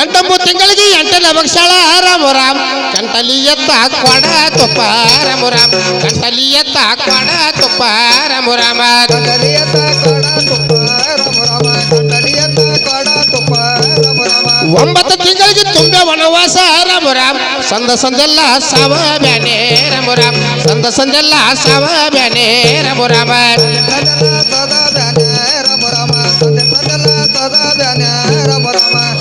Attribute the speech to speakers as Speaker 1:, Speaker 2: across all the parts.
Speaker 1: ಎಂಟೊಂಬು ತಿಂಗಳಿಗೆ ಎಂಟು ಭಕ್ಷಳ ರಾಮ ರಾಮ್. ಕಂಟಲಿ ಎತ್ತ ಕೊಡ ತುಪ್ಪ ರಾಮ ರಾಮ್. ಕಂಟಲಿ ಎತ್ತ ಕೊಡ ತುಪ್ಪ ರಾಮ. ರಾಮ
Speaker 2: ಕಂಡಲಿಯತ್ತ ಕಾಡ ತುಪ್ಪ ರಾಮ. ರಾಮ ಕಂಡಲಿಯತ್ತ ಕಾಡ ತುಪ್ಪ ರಾಮ ರಾಮ.
Speaker 1: ಒಂಬತ್ತು ತಿಂಗಳಿಗೆ ತುಂಬೆ ವನವಾಸ ರಾಮ ರಾಮ್. ಸಂದ ಸಂದೆಲ್ಲ ಸಾವ ಬ್ಯಾನೆ ರಾಮ ರಾಮ್. ಸಂದ ಸಂದೆಲ್ಲ ಸಾವ ಬ್ಯಾನ ರಾಮ. ರಾಮ.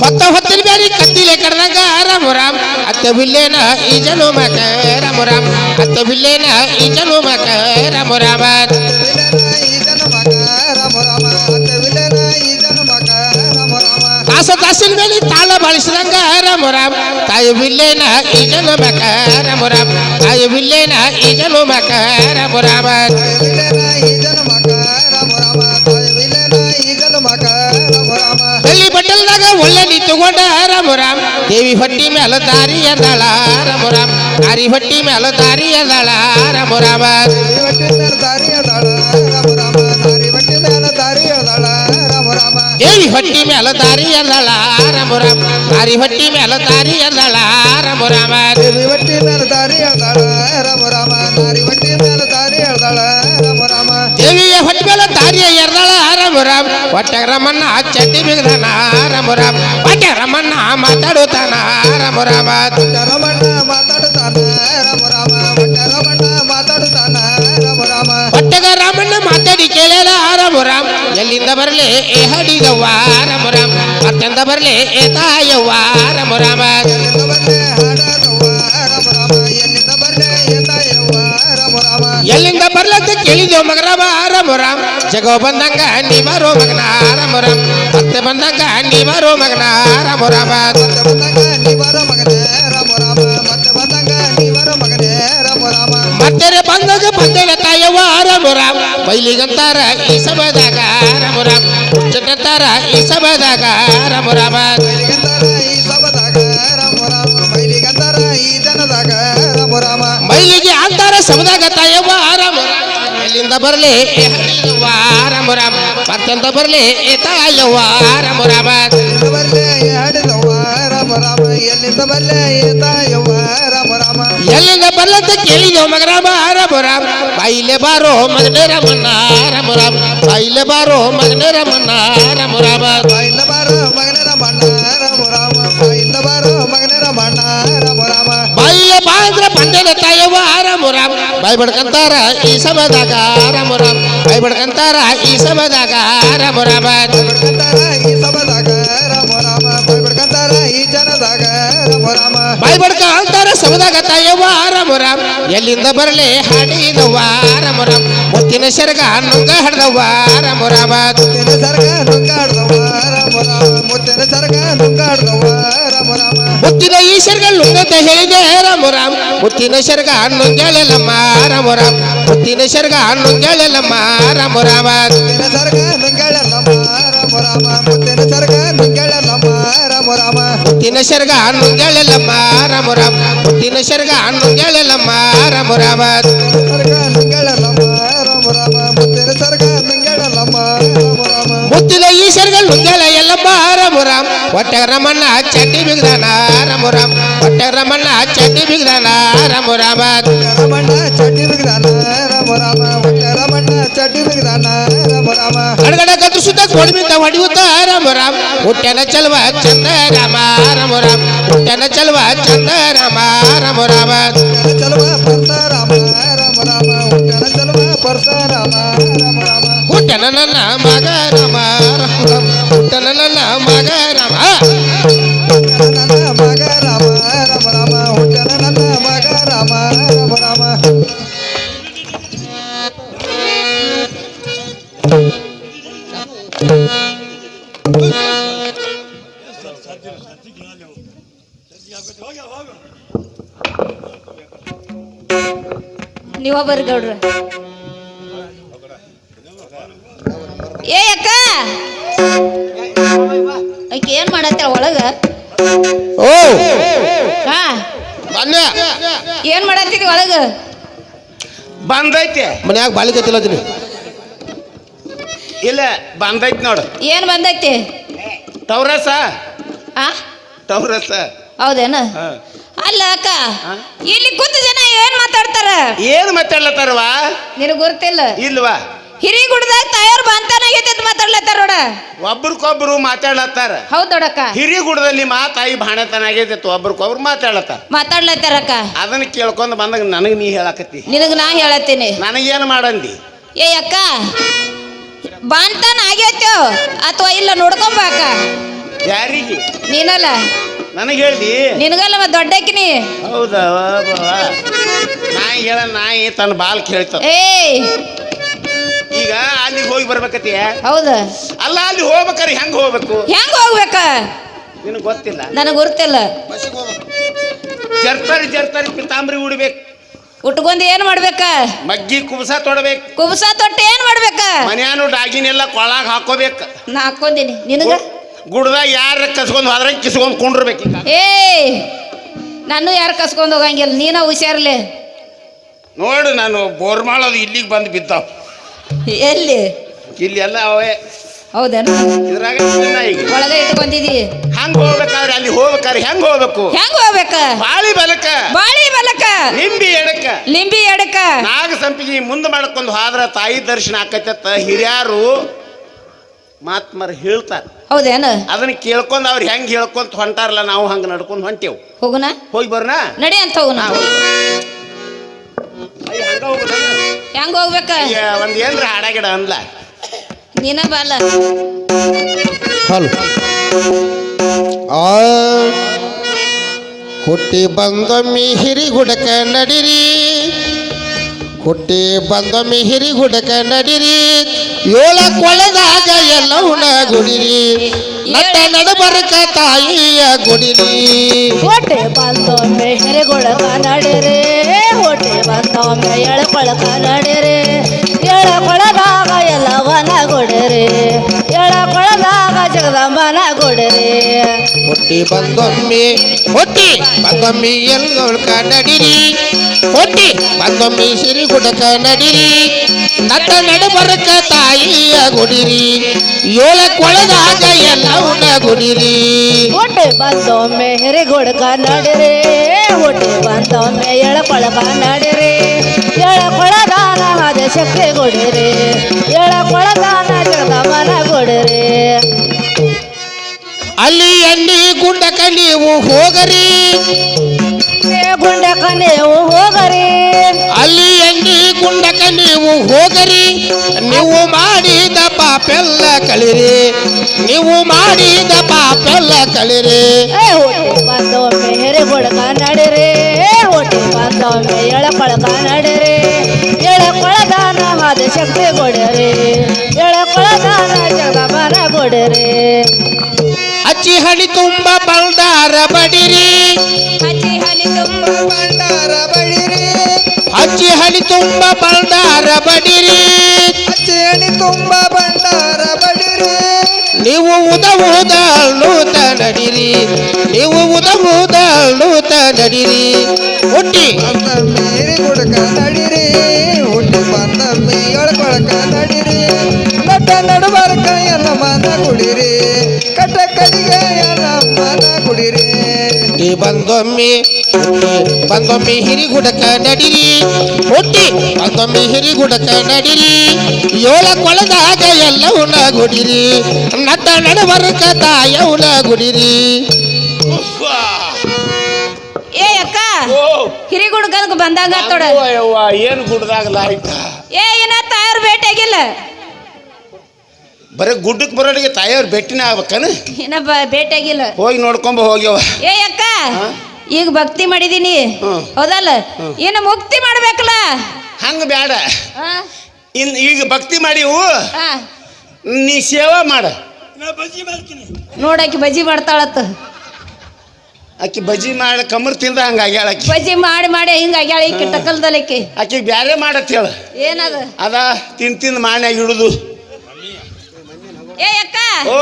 Speaker 1: ಹೊತ್ತ ಹೊತ್ತಿನ ಬ್ಯಾರಿ ಕತ್ತಿಲೆ ಕಡ್ದಂಗ ರಾಮ ರಾಮ್ ಅತ್ತ ಬಿಲ್ಲೇನ ಈ ಜನು ಮಕ ರಾಮ ರಾಮ್ ಅತ್ತ ಬಿಲ್ಲೇನ ಈ ಜನು ಮಕ ರಾಮ ರಾಮ
Speaker 2: ವಿಲನ ಈಜನ ಮಗ ರಾಮ ರಾಮ ಅತ್ತ ವಿಲನ ಈಜನ ಮಗ ರಾಮ ರಾಮ
Speaker 1: ತಾಸ ತಾಸಿನ ಮೇಲೆ ತಾಳ ಬಳಸಿದಂಗ ರಾಮ ರಾಮ್ ತಾಯಿ ಬಿಲ್ಲೇನ ಈ ಜನು ಮಕ ರಾಮ ರಾಮ್ ತಾಯಿ ಬಿಲ್ಲೇನ ಈ ಜನು ಮಕ ರಾಮ ರಾಮ ಬಟ್ಟಲ್ದಾಗ ಒಳ್ಳೆ ನಿಂತುಕೊಂಡ ರಾಮ ರಾಮ್ ದೇವಿ ಹೊಟ್ಟಿ ಮ್ಯಾಲ ದಾರಿ ಎದ್ದಾಳ ರಾಮ ರಾಮ್ ದಾರಿ ಹೊಟ್ಟಿ ಮ್ಯಾಲ ದಾರಿ ಎದ್ದಾಳ ರಾಮ ರಾಮ
Speaker 2: ನಾರಿ ಬಟ್ಟಿ ಮೇಲೆ ದಾರಿ ಅದಾಳ ರಾಮ ರಾಮ ನಾರಿ ಬಟ್ಟಿ ಮೇಲೆ ದಾರಿ ಅದಾಳ ರಾಮ ರಾಮ
Speaker 1: ದೇವಿ ಹೊಟ್ಟಿ ಮ್ಯಾಲ ದಾರಿ ಎದ್ದಾಳ ರಾಮ ರಾಮ್ ದಾರಿ ಹೊಟ್ಟಿ ಮ್ಯಾಲ ದಾರಿ ಎದ್ದಾಳ ರಾಮ ರಾಮ
Speaker 2: ದೇವಿ ಬಟ್ಟಿ ಮೇಲೆ ದಾರಿ ಅದಾಳ ರಾಮ ರಾಮ ನಾರಿ ಬಟ್ಟಿ
Speaker 1: ದಾರಿಯ ಎರ್ದಾಳ ರಾಮ ರಾಮ್ ಹೊಟ್ಟೆ ರಮಣ್ಣ ಚಡ್ಡಿ ಬಿಗದಾನ ರಾಮ ರಾಮ್ ಹೊಟ್ಟೆ ರಮಣ್ಣ ಮಾತಾಡುತ್ತಾನ ರಾಮ ರಾಮ
Speaker 2: ರಮಣ್ಣ ಮಾತಾಡುತ್ತಾನ ರಾಮ ರಾಮ ಒಟ್ಟ ರಮಣ್ಣ ಮಾತಾಡುತ್ತಾನ ರಾಮ ರಾಮ
Speaker 1: ಹೊಟ್ಟೆಗ ರಾಮಣ್ಣ ಮಾತಾಡಿ ಕೇಳ್ಯಾರ ರಾಮ ರಾಮ್ ಎಲ್ಲಿಂದ ಬರಲಿ ಏ ಹಡಿಗವ್ವ ರಾಮ ರಾಮ್ ಮತ್ತೆಂದ ಬರಲಿ ಏ ತಾಯವ್ವ ರಾಮ ರಾಮ
Speaker 2: ಎಲ್ಲಿಂದ ಬರ್ಲೆ ಹಾಡದವ್ವ ರಾಮ ರಾಮ ಎಲ್ಲಿಂದ ಬರ್ಲೆ ಎತ್ತಾಯವ್ವ ರಾಮ ರಾಮ
Speaker 1: ಎಲ್ಲಿಂದ ಬರ್ಲಂತ ಕೇಳಿದ್ಯೋ ಮಗರಾಮ ರಾಮ ರಾಮ್ ಜಗೋ ಬಂದಂಗ ನೀ ಬರೋ ಮಗನ ರಾಮ ರಾಮ್ ಮತ್ತೆ ಬಂದಂಗ ನೀ ಬರೋ ಮಗನ ರಾಮ ರಾಮ
Speaker 2: ಮತ್ತೆ ಬಂದಂಗ ನೀವರ ಮಗನೇ ರಾಮ ರಾಮ ಮತ್ತೆ ಬಂದಂಗ ನೀವರ ಮಗನೇ ರಾಮ ರಾಮ
Speaker 1: ಮತ್ತೆ ಬಂದಾಗ ಬಂದೇನ ತಾಯವ್ವ ರಾಮ ರಾಮ್ ಬೈಲಿಗಂತಾರ ಈ ಸಭದಾಗ ರಾಮ ರಾಮ್ ಹುಚ್ಚನಂತಾರ ಈ ಸಭದಾಗ ರಾಮ ರಾಮ
Speaker 2: ಮೈಲಿಗಂತಾರ
Speaker 1: ಬರ್ಲಿ ಏ ಹರಿಯವ್ವ ರಾಮ ರಾಮ್ ಮತ್ತೆಂದ ಬರ್ಲಿ ಏ ತಾಯವ್ವ ರಾಮ ರಾಮ
Speaker 2: ಎಲ್ಲಿಂದ ಬರ್ಲೆ ಹಾಡಿದವ್ವ ರಾಮ ರಾಮ ಎಲ್ಲಿಂದ ಬರ್ಲೆ ಏತಾಯವ್ವ ರಾಮ ರಾಮ
Speaker 1: ಎಲ್ಲಿಂದ ಬರ್ಲಂತ ಕೇಳಿದೆವು ಮಗರಾಮ ರಾಮ ರಾಮ್ ಬಾಯಿಲೆ ಬಾರೋ ಮಗನೇ ರಮಣ್ಣ ರಾಮ ರಾಮ್ ಬಾಯಿಲೆ ಬಾರೋ ಮಗನೇ ರಮಣ್ಣ ರಾಮ ರಾಮ
Speaker 2: ಬಾಯಿಂದ ಬಾರ ಮಗನೇ ರಮಣ್ಣ ರಾಮ ರಾಮ ಬಾಯಿಂದ ಬಾರ ಮಗನೇ ರಮಣ್ಣ ರಾಮ ರಾಮ
Speaker 1: ಬಾಯಿಲೆ ಬಾ ಅಂದ್ರ ಬಂದೇನ ತಾಯವ್ವ ರಾಮ ಬಾಯಿ ಬಡ್ಕಂತಾರ ಈ ಸಭದಾಗ ಆರಾಮ ರಾಮ್ ಬಾಯಿ ಬಡ್ಕಂತಾರ ಈ ಸಭದಾಗ ರಾಮ ರಾಮ
Speaker 2: ಈ ಸಭದಾಗ ರಾಮ ರಾಮ ಬಾಯ್ ಬಿಡ್ಕಂತಾರ ಈ ಜನದಾಗ ರಾಮ ರಾಮ
Speaker 1: ಬಾಯಿ ಬಡ್ಕ ಅಂತಾರ ಸಭದಾಗ ತಾಯವ್ವ ರಾಮ ರಾಮ್ ಎಲ್ಲಿಂದ ಬರಲಿ ಹಾಡಿದವ್ವ ರಾಮ ರಾಮ್ ಮುತ್ತಿನ ಸರ್ಗ ನುಂಗ ಹಡ್ದವ್ವ ಆರಾಮ ರಾಮ
Speaker 2: ಮುತ್ತಿನ ಸರ್ಗ ಹಡ್ದವ್ವ ಆರಾಮ ರಾಮ ಮುತ್ತಿನ ಸರ್ಗ ನುಂಗ ರಾಮ
Speaker 1: ಮುತ್ತಿನ ಈಶ್ವರ್ಗ ನುಂಗಂತ ಹೇಳಿದೆ ರಾಮ ರಾಮ್. ಮುತ್ತಿನ ಶರ್ಗ ನುಂಗ್ಯಾಳಲ್ಲಮ್ಮ ರಾಮ ರಾಮ್. ಮುತ್ತಿನ ಶರ್ಗ ನುಂಗ್ಯಾಳಲ್ಲಮ್ಮ ರಾಮ ರಾಮ.
Speaker 2: ಮುತ್ತಿನ ಸರ್ಗ ನುಂಗಾಳಲ್ಲಮ್ಮ ರಾಮ ರಾಮ. ಮುತ್ತಿನ ಸರ್ಗ ನುಂಗಾಳಲ್ಲಮ್ಮ ರಾಮ ರಾಮ.
Speaker 1: ಮುತ್ತಿನ ಶರ್ಗ ನುಂಗ್ಯಾಳಲ್ಲಮ್ಮ ರಾಮ ರಾಮ್. ಮುತ್ತಿನ ಶರ್ಗ ನುಂಗ್ಯಾಳಲ್ಲಮ್ಮ ರಾಮ ರಾಮ.
Speaker 2: ಸರ್ಗ ನುಂಗಾಳಲ್ಲಮ್ಮ ರಾಮ ರಾಮ. ಮುತ್ತಿನ ಸರ್ಗ ನುಂಗಾಳಲ್ಲಮ್ಮ ರಾಮ ರಾಮ
Speaker 1: ಮುತ್ತಿನ ಈಶ್ವರ್ಗ ನುಂಗ್ಯಾಳ ಎಲ್ಲಮ್ಮ ರಾಮ ರಾಮ್ ಹೊಟ್ಟೆ ರಮಣ್ಣ ಚಡ್ಡಿ ಬಿಗ್ದಾನ ರಾಮ ರಾಮ್ ಹೊಟ್ಟೆ ರಮಣ್ಣ ಚಡ್ಡಿ ಬಿಗ್ದಾನ ರಾಮ ರಾಮ
Speaker 2: ರಮಣ್ಣ ಚಡ್ಡಿ ಬಿಗ್ದಾನ ರಾಮ ರಾಮ ಒಟ್ಟ ರಮಣ್ಣ ಚಡ್ಡಿ ಬಿಗ್ದಾನ ರಾಮ ರಾಮ
Speaker 1: ಗಡಗಡ ಗದ್ದು ಸುತ್ತ ಕೊಡ್ಬಿದ್ದ ಹೊಡಿಯುತ್ತ ರಾಮ ರಾಮ್ ಹುಟ್ಟೆನ ಚಲ್ವ ಚಂದ ರಾಮ ರಾಮ ರಾಮ್ ಹುಟ್ಟೆನ ಚಲ್ವ ಚಂದ ರಾಮ ರಾಮ ರಾಮ
Speaker 2: ಹುಟ್ಟನ ಚಲುವ ಪರಶುರಾಮ ರಾಮ ರಾಮ ಹುಟ್ಟನ ಚಲುವ ಪರಶುರಾಮ ರಾಮ ರಾಮ
Speaker 1: ಹುಟ್ಟೆನ ನನ್ನ ಮಗ
Speaker 3: ನೀವ ಬರ್ರಿ ಗೌಡ್ರ ಏ ಅಕ್ಕ ಆಕೆ ಏನ್ ಮಾಡತ್ತ ಒಳಗ?
Speaker 1: ಓ!
Speaker 3: ಹಾ.
Speaker 1: ಬಂದೆ.
Speaker 3: ಏನ್ ಮಾಡತ್ತಿದ್ ಒಳಗ?
Speaker 4: ಬಂದೈತೆ.
Speaker 1: ಮನ್ಯಾಗ ಬಾಳಿಕೆ ತಿಲ್ಲತೀನಿ
Speaker 4: ಇಲ್ಲ ಬಂದೈತಿ ನೋಡು.
Speaker 3: ಏನ್ ಬಂದೈತಿ?
Speaker 4: ಟೌರಸ
Speaker 3: ಆ?
Speaker 4: ಟೌರಸ
Speaker 3: ಹೌದೇನ? ಅಲ್ಲ ಅಕ್ಕ ಇಲ್ಲಿ ಕೂತ ಜನ ಏನ್ ಮಾತಾಡ್ತಾರ?
Speaker 4: ಏನು ಮಾತಾಡ್ಲತ್ತಾರವಾ
Speaker 3: ನಿನಗ್ ಗೊತ್ತಿಲ್ಲ?
Speaker 4: ಇಲ್ವಾ?
Speaker 3: ಹಿರಿಗುಡ್ದಾಗ ತಯಾರು ಬಂತಾನಾಗೈತಿ ಮಾತಾಡ್ಲತ್ತಾರ ನೋಡ.
Speaker 4: ಒಬ್ರಿಗೊಬ್ರು ಮಾತಾಡ್ಲತ್ತಾರ.
Speaker 3: ಹೌದೊಡಕ್ಕ
Speaker 4: ಹಿರಿಗುಡದಲ್ಲಿ ಮಾತಾಯಿ ಬಾಣತನ ಆಗೈತಿ ಒಬ್ರಿಗೊಬ್ರು ಮಾತಾಡ್ಲತ್ತಾರ.
Speaker 3: ಮಾತಾಡ್ಲತ್ತಾರಕ್ಕ
Speaker 4: ಅದನ್ನ ಕೇಳ್ಕೊಂಡ್ ಬಂದಾಗ ನನಗೆ ನೀ ಹೇಳಕತ್ತಿ.
Speaker 3: ನಿನಗ್ ನಾ ಹೇಳತ್ತೀನಿ.
Speaker 4: ನನಗೇನು ಮಾಡಂದಿ?
Speaker 3: ಏ ಅಕ್ಕ ಬಾಂತಾನ ಆಗೈತೋ ಅಥವಾ ಇಲ್ಲ ನೋಡ್ಕೊಂಬಕ್ಕ
Speaker 4: ಯಾರಿಗೆ?
Speaker 3: ನೀನಲ್ಲ.
Speaker 4: ನನಗೆ ಹೇಳ್ದಿ?
Speaker 3: ನಿನಗಲ್ಲ ಮತ್ ದೊಡ್ಡಕಿನಿ
Speaker 4: ಹೌದಾ. ನಾಯಿ ಹೇಳ ನಾಯಿ ತನ್ನ ಬಾಲ್ ಕೇಳ್ತ
Speaker 3: ಏಯ್
Speaker 4: ಈಗ ಅಲ್ಲಿಗೆ ಹೋಗಿ ಬರ್ಬೇಕತಿ
Speaker 3: ಹೌದ.
Speaker 4: ಅಲ್ಲ ಅಲ್ಲಿ ಹೋಗ್ಬೇಕಾರೆ ಹೆಂಗ್ ಹೋಗ್ಬೇಕು?
Speaker 3: ಹೆಂಗ್ ಹೋಗ್ಬೇಕ?
Speaker 4: ನಿನಗೆ ಗೊತ್ತಿಲ್ಲ.
Speaker 3: ನನಗ್ ಗೊತ್ತಿಲ್ಲ
Speaker 4: ಜರ್ತರಿ ಜರ್ತರಿ ಪಿತಾಂಬರಿ ಉಡ್ಬೇಕು.
Speaker 3: ಉಟ್ಕೊಂಡ್ ಏನ್ ಮಾಡ್ಬೇಕ?
Speaker 4: ಮಗ್ಗಿ ಕುಬಸ ತೊಡಬೇಕು.
Speaker 3: ಕುಬಸ ತೊಟ್ಟು ಏನ್ ಮಾಡ್ಬೇಕ?
Speaker 4: ಮನ್ಯಾನು ಡಾಗಿನೆಲ್ಲ ಕೊಳಾಗ ಹಾಕೋಬೇಕು.
Speaker 3: ನಾ ಹಾಕೊಂದಿನಿ ನಿನಗ?
Speaker 4: ಗುಡ್ದಾಗ ಯಾರ ಕಸ್ಕೊಂಡು ಹೋದ್ರೆ ಕಿಸ್ಕೊಂಡ್ ಕುಂಡ್ರಬೇಕು ಏ
Speaker 3: ಏಯ್! ನಾನು ಯಾರು ಕಸ್ಕೊಂಡು ಹೋಗಂಗಿಲ್ಲ? ನೀನ ಹುಷಾರ್ಲೆ.
Speaker 4: ನೋಡು ನಾನು ಬೋರ್ಮಾಳದು ಇಲ್ಲಿಗೆ ಬಂದು ಬಿದ್ದಾವ್.
Speaker 3: ಎಲ್ಲಿ?
Speaker 4: ಇಲ್ಲಿ ಎಲ್ಲ ಅವೇ.
Speaker 3: ಹೌದೇನು?
Speaker 4: ಇದ್ರಾಗ ಚಿನ್ನ ಈಗ?
Speaker 3: ಒಳಗೆ ಇಟ್ಕೊಂಡಿದಿ
Speaker 4: ಹಂಗ ಹೋಗ್ಬೇಕಾದ್ರೆ ಅಲ್ಲಿ ಹೋಗ್ಬೇಕಾದ್ರೆ ಹೆಂಗ್ ಹೋಗ್ಬೇಕು?
Speaker 3: ಹೆಂಗ್ ಹೋಗ್ಬೇಕ?
Speaker 4: ಬಾಳಿ ಬಲಕ.
Speaker 3: ಬಾಳಿ ಬಲಕ.
Speaker 4: ಲಿಂಬಿ ಎಡಕ.
Speaker 3: ಲಿಂಬಿ ಎಡಕ.
Speaker 4: ನಾಗ ಸಂಪಿಗೆ ಮುಂದೆ ಮಾಡ್ಕೊಂಡು ಹೋದ್ರ ತಾಯಿ ದರ್ಶನ ಆಕತ್ತ ಹಿರಿಯಾರು ಮಾತ್ಮರ್ ಹೇಳ್ತಾರ.
Speaker 3: ಹೌದೇನು?
Speaker 4: ಅದನ್ನ ಕೇಳ್ಕೊಂಡ್ ಅವ್ರು ಹೆಂಗ್ ಹೇಳ್ಕೊಂತ ಹೊಂಟಾರಲ್ಲ ನಾವು ಹಂಗ ನಡ್ಕೊಂಡ್ ಹೊಂಟೇವ್.
Speaker 3: ಹೋಗುನ?
Speaker 4: ಹೋಗಿ ಬರೋಣ?
Speaker 3: ನಡಿ ಅಂತ ಹೋಗುನ.
Speaker 4: ಹಾ, ಹೋಗಿ.
Speaker 3: ಹೋಗ್ಬೇಕ?
Speaker 4: ಒಂದ್ ಏನ್ರ ಹಾಡ ಗಿಡ ಅನ್ಲ
Speaker 3: ನೀನ ಬಾಲ.
Speaker 1: ಹಲೋ. ಆ ಹುಟ್ಟಿ ಗುಡಕ ಹಿರಿಗುಡಕ ನಡಿರಿ. ಹುಟ್ಟಿ ಬಂದ ಮಿಹಿರಿ ಗುಡಕ ನಡಿರಿ. ಏಳ ಕೊಳದಾಗ ಎಲ್ಲವನ್ನ ಗುಡಿರಿ ನಟ ನಡಬರಕ ತಾಯಿಯ ಗುಡಿರಿ.
Speaker 5: ಹೊಟ್ಟೆ ಬಂದೊಮ್ಮೆ ಗುಡಕ ನಡಿರೆ. ಹೊಟ್ಟೆ ಬಂದೊಮ್ಮೆ ಎಳಕೊಳಕ ನಡಿರೆ. ಎಳಕೊಳದಾಗ ಎಲ್ಲವನ ಗೊಡರೆ ಎಳಕೊಳದಾಗ ಜಗದಂಬನ ಗೊಡರೆ
Speaker 1: ಹುಟ್ಟಿ ಬಂದೊಮ್ಮಿ ಹುಟ್ಟಿ ಬಂದೊಮ್ಮಿ ಎಲ್ಗೊಳ್ಕ ನಡಿರಿ. ಹುಟ್ಟಿ ಬಂದೊಮ್ಮಿ ಸಿರಿಗುಡಕ ನಡಿರಿ. ನಟ್ಟ ನಡಬರಕ ತಾಯಿಯ ಗುಡಿರಿ. ಏಳ ಕೊಳದಾಗ ಎಲ್ಲವನ್ನ ಗುಡಿರಿ.
Speaker 5: ಹೊಟ್ಟೆ ಬಂದೊಮ್ಮೆ ಹೆರೆಗೊಳಕ ನಡಿರಿ. ಹೊಟ್ಟೆ ಬಂದೊಮ್ಮೆ ಎಳಕೊಳಕ ನಡಿರೆ. ಎಳಕೊಳದಾನ ಅದ ಶಕ್ತಿ ಎಳ ಎಳಕೊಳದಾನ ಜಗದಂಬನ ಗೊಡರೆ
Speaker 1: ಅಲ್ಲಿ ಎಲ್ಲಿ ಗುಂಡಕ ನೀವು ಹೋಗರಿ?
Speaker 5: ಗುಂಡಕ ನೀವು ಹೋಗರಿ
Speaker 1: ನೀವು ಹೋಗರಿ ನೀವು ಮಾಡಿದ ಪಾಪೆಲ್ಲ ಕಳಿರಿ. ನೀವು ಮಾಡಿದ ಪಾಪೆಲ್ಲ ಕಳಿರಿ.
Speaker 5: ಏ ಹೊಟ್ಟೆ ಮೇರೆ ಹೆರೆಗೊಳಕ ನಡಿರೆ. ಹೊಟ್ಟೆ ಬಂದೊಮ್ಮೆ ಎಳಕೊಳಕ ಎಳ ಎಳಕೊಳದಾನ ಆದ ಶಕ್ತಿ ಗೊಡರೆ ಎಳಕೊಳದಾನ ಜಗಮನ ಗೊಡರೆ
Speaker 1: ಹಚ್ಚಿ ಹಣಿ ತುಂಬ ಬಂಡಾರ ಬಡಿರಿ.
Speaker 3: ಹಚ್ಚಿ ಹನಿ ತುಂಬ
Speaker 1: ತುಂಬ ಬಂಡಾರ ಬಡಿರಿ
Speaker 2: ಚೇಣಿ ತುಂಬ ಭಂಡಾರ ಬಳಿರಿ
Speaker 1: ನೀವು ಉದ ಉದ ಅಳ್ಳುತ್ತ ನಡಿರಿ ನೀವು ಉದ ಉದ ಅಳ್ಳುತ್ತ ನಡಿರಿ ಹುಟ್ಟಿ
Speaker 2: ಬಂದ ಮೀರಿ ಗುಡಕ ನಡಿರಿ ಹುಟ್ಟಿ ಬಂದ ಮೇಳ್ಕೊಳಕ ನಡಿರಿ ನಟ ನಡುಬರ್ಕ ಎಲ್ಲ ಮನ ಕುಡಿರಿ ಕಟ ಕಡಿಗೆ ಎಲ್ಲ ಮನ ಕುಡಿರಿ
Speaker 1: ಹುಟ್ಟಿ ಬಂದೊಮ್ಮೆ ಹುಟ್ಟಿ ಬಂದೊಮ್ಮೆ ಹಿರಿಗುಡಕ ನಡಿರಿ ಹುಟ್ಟಿ ಬಂದೊಮ್ಮೆ ಹಿರಿಗುಡಕ ನಡಿರಿ ಏಳ ಕೊಳದಾಗ ಎಲ್ಲವನ್ನ ಗುಡಿರಿ ನಟ ನಡಬರಕ ತಾಯವು ಗುಡಿರಿ
Speaker 3: ಏ ಅಕ್ಕ ಹಿರಿಗುಡ್ಗನ್ಗ ಬಂದಾಗ
Speaker 4: ಏನ್ ಗುಡ್ದಾಗಲ್ಲ ಆಯ್ತಾ
Speaker 3: ಏ ಏನ ತಾಯರ್ ಭೇಟಿಯಾಗಿಲ್ಲ
Speaker 4: ಬರೀ ಗುಡ್ಡಕ್ಕೆ ಬರೋಡಿಗೆ ತಾಯಿಯವ್ರ ಭೇಟಿನ ಆಗ್ಬೇಕನ?
Speaker 3: ಏನ ಆಗಿಲ್ಲ ಭೇಟಿಯಾಗಿಲ್ಲ.
Speaker 4: ಹೋಗಿ ನೋಡ್ಕೊಂಬ ಹೋಗ್ಯವ.
Speaker 3: ಏ ಅಕ್ಕ ಈಗ ಭಕ್ತಿ ಮಾಡಿದೀನಿ. ಹೌದಲ್ಲ? ಇನ್ನು ಮುಕ್ತಿ ಮಾಡ್ಬೇಕಲ್ಲ?
Speaker 4: ಹಂಗ ಬೇಡ? ಇನ್ ಈಗ ಭಕ್ತಿ ಮಾಡಿವು ನೀ ಸೇವಾ ಮಾಡ.
Speaker 3: ನೋಡಾಕಿ ಬಜ್ಜಿ ಮಾಡ್ತಾಳತ್ತ.
Speaker 4: ಆಕಿ ಬಜ್ಜಿ ಮಾಡಿ ಕಮರ್ ತಿಂದ ಹಂಗ ಆಗ್ಯಾಳ ಬಜಿ
Speaker 3: ಬಜ್ಜಿ ಮಾಡಿ ಮಾಡಿ ಹಿಂಗ ಆಗ್ಯಾಳ ಈಕಿ ಟಕಲ್ದಲ್ಲಿ
Speaker 4: ಆಕಿ. ಬ್ಯಾರೆ ಮಾಡತ್ ಹೇಳ.
Speaker 3: ಏನದ?
Speaker 4: ಅದ ತಿನ್ ತಿಂದ್ ಮಾಡ್ಯಾಗ ಹಿಡುದು.
Speaker 3: ಏ ಅಕ್ಕ
Speaker 4: ಓ.